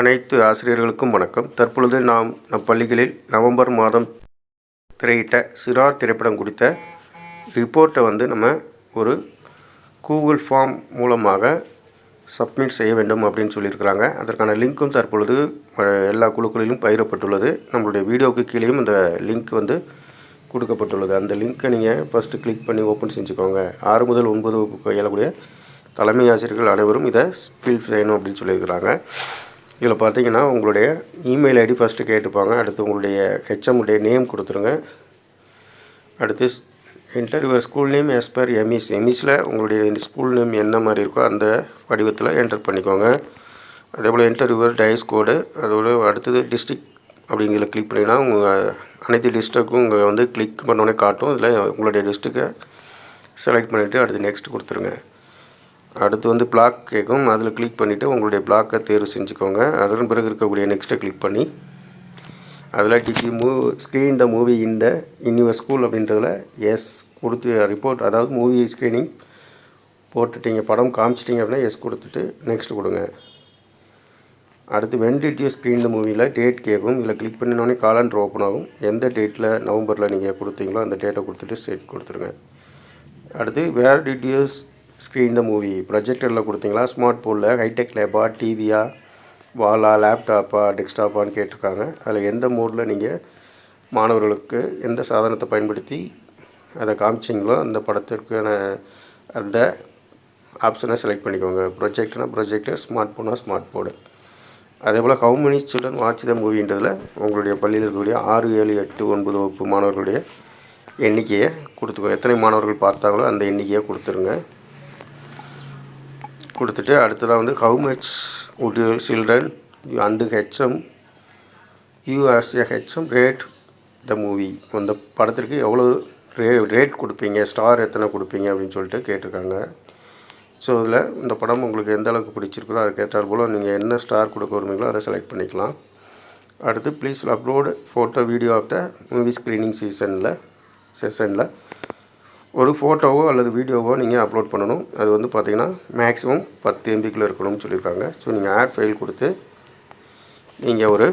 அனைத்து ஆசிரியர்களுக்கும் வணக்கம். தற்பொழுது நாம் நம் பள்ளிகளில் நவம்பர் மாதம் திரையிட்ட சிறார் திரைப்படம் குறித்த ரிப்போர்ட்டை வந்து நம்ம ஒரு கூகுள் ஃபார்ம் மூலமாக சப்மிட் செய்ய வேண்டும் அப்படின்னு சொல்லியிருக்கிறாங்க. அதற்கான லிங்க்கும் தற்பொழுது எல்லா குழுக்களிலும் பகிரப்பட்டுள்ளது. நம்மளுடைய வீடியோவுக்கு கீழேயும் இந்த லிங்க் வந்து கொடுக்கப்பட்டுள்ளது. அந்த லிங்க்கை நீங்கள் ஃபஸ்ட்டு கிளிக் பண்ணி ஓப்பன் செஞ்சுக்கோங்க. ஆறு முதல் ஒன்பது வகுப்பு தலைமை ஆசிரியர்கள் அனைவரும் இதை ஃபில் செய்யணும் அப்படின்னு சொல்லியிருக்கிறாங்க. இதில் பார்த்தீங்கன்னா உங்களுடைய இமெயில் ஐடி ஃபஸ்ட்டு கேட்டுப்பாங்க. அடுத்து உங்களுடைய ஹெச்எம் உடைய நேம் கொடுத்துருங்க. அடுத்து interview school name as per EMIS எம்இஸில் உங்களுடைய ஸ்கூல் நேம் என்ன மாதிரி இருக்கோ அந்த வடிவத்தில் என்டர் பண்ணிக்கோங்க. அதே போல் இன்டர்வியூவர் டைஸ் கோடு அதோட அடுத்தது டிஸ்ட்ரிக் அப்படிங்கிற கிளிக் பண்ணிங்கன்னா உங்கள் அனைத்து டிஸ்ட்ரிக்டும் உங்கள் வந்து கிளிக் பண்ணோடனே காட்டும். இதில் உங்களுடைய டிஸ்ட்ரிக்டை செலக்ட் பண்ணிவிட்டு அடுத்து நெக்ஸ்ட் கொடுத்துருங்க. அடுத்து வந்து பிளாக் கேட்கும் அதில் கிளிக் பண்ணிவிட்டு உங்களுடைய பிளாக்கை தேர்வு செஞ்சுக்கோங்க. அதன் பிறகு இருக்கக்கூடிய நெக்ஸ்ட்டை கிளிக் பண்ணி அதில் டிபி மூ screen the movie in the in your school அப்படின்றதில் yes கொடுத்து ரிப்போர்ட் அதாவது மூவி ஸ்க்ரீனிங் போட்டுட்டீங்க படம் காமிச்சிட்டிங்க அப்படின்னா எஸ் கொடுத்துட்டு நெக்ஸ்ட் கொடுங்க. அடுத்து when did you screen the மூவியில் டேட் கேட்கும் இதில் கிளிக் பண்ணினோடனே காலண்டர் ஓப்பன் ஆகும். எந்த டேட்டில் நவம்பரில் நீங்கள் கொடுத்தீங்களோ அந்த டேட்டை கொடுத்துட்டு செட் கொடுத்துருங்க. அடுத்து where did screen the movie ப்ரொஜெக்டரில் கொடுத்தீங்களா? ஸ்மார்ட் ஃபோனில் ஹைடெக் லேபா டிவியா வாலா லேப்டாப்பா டெஸ்க்டாப்பான்னு கேட்டிருக்காங்க. அதில் எந்த மோடில் நீங்கள் மாணவர்களுக்கு எந்த சாதனத்தை பயன்படுத்தி அதை காமிச்சிங்களோ அந்த படத்திற்கான அந்த ஆப்ஷனை செலக்ட் பண்ணிக்கோங்க. ப்ரொஜெக்ட்னா ப்ரொஜெக்டர் ஸ்மார்ட் ஃபோனாக ஸ்மார்ட் போர்டு அதே போல் ஹவு சில்ட்ரன் வாட்ச் த மூவின்றதில் உங்களுடைய பள்ளியில் இருக்கக்கூடிய ஆறு ஏழு எட்டு ஒன்பது வகுப்பு மாணவர்களுடைய எண்ணிக்கையை கொடுத்துக்கோங்க எத்தனை மாணவர்கள் பார்த்தாங்களோ அந்த எண்ணிக்கையை கொடுத்துருங்க. கொடுத்துட்டு அடுத்ததாக வந்து how much would your children and HM you as a HM rate the movie அந்த படத்திற்கு எவ்வளோ ரே ரேட் கொடுப்பீங்க? ஸ்டார் எத்தனை கொடுப்பீங்க? அப்படின்னு சொல்லிட்டு கேட்டிருக்காங்க. ஸோ இதில் இந்த படம் உங்களுக்கு எந்த அளவுக்கு பிடிச்சிருக்கோ அதுக்கு போல் நீங்கள் என்ன ஸ்டார் கொடுக்க விரும்புங்களோ அதை செலக்ட் பண்ணிக்கலாம். அடுத்து please upload photo video of the movie screening சீசனில் செஷனில் ஒரு ஃபோட்டோவோ அல்லது வீடியோவோ நீங்கள் அப்லோட் பண்ணணும். அது வந்து பார்த்தீங்கன்னா மேக்ஸிமம் பத்து எம்பிக்குள்ளே இருக்கணும்னு சொல்லியிருக்காங்க ஸோ நீங்கள் ஆட் ஃபைல் கொடுத்து நீங்கள் ஒரு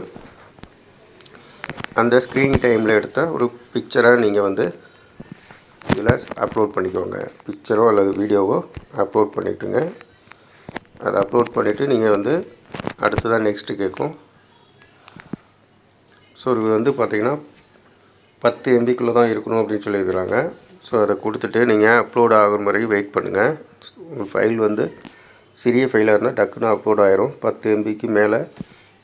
அந்த ஸ்க்ரீன் டைமில் எடுத்த ஒரு பிக்சரை நீங்கள் வந்து இதில் அப்லோட் பண்ணிக்கோங்க. பிக்சரோ அல்லது வீடியோவோ அப்லோட் பண்ணிவிட்டுங்க அதை அப்லோட் பண்ணிவிட்டு நீங்கள் வந்து அடுத்ததாக நெக்ஸ்ட்டு கேட்கும் ஸோ இது வந்து பார்த்திங்கன்னா பத்து எம்பிக்குள்ளே தான் இருக்கணும் அப்படின்னு சொல்லியிருக்கிறாங்க. ஸோ அதை கொடுத்துட்டு நீங்கள் அப்லோட் ஆகுற மாதிரி வெயிட் பண்ணுங்கள் உங்கள் ஃபைல் வந்து சிறிய ஃபைலாக இருந்தால் டக்குன்னு அப்லோட் ஆகிரும் பத்து எம்பிக்கு மேலே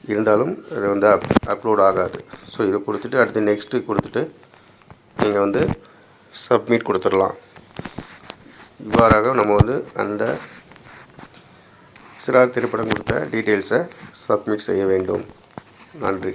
இருந்தாலும் அது வந்து அப் அப்லோட் ஆகாது. ஸோ இதை கொடுத்துட்டு அடுத்து நெக்ஸ்ட்டு கொடுத்துட்டு நீங்கள் வந்து சப்மிட் கொடுத்துடலாம். இவ்வாறாக நம்ம வந்து அந்த சிறார் திரைப்படம் கொடுத்த டீட்டெயில்ஸை சப்மிட் செய்ய வேண்டும். நன்றி.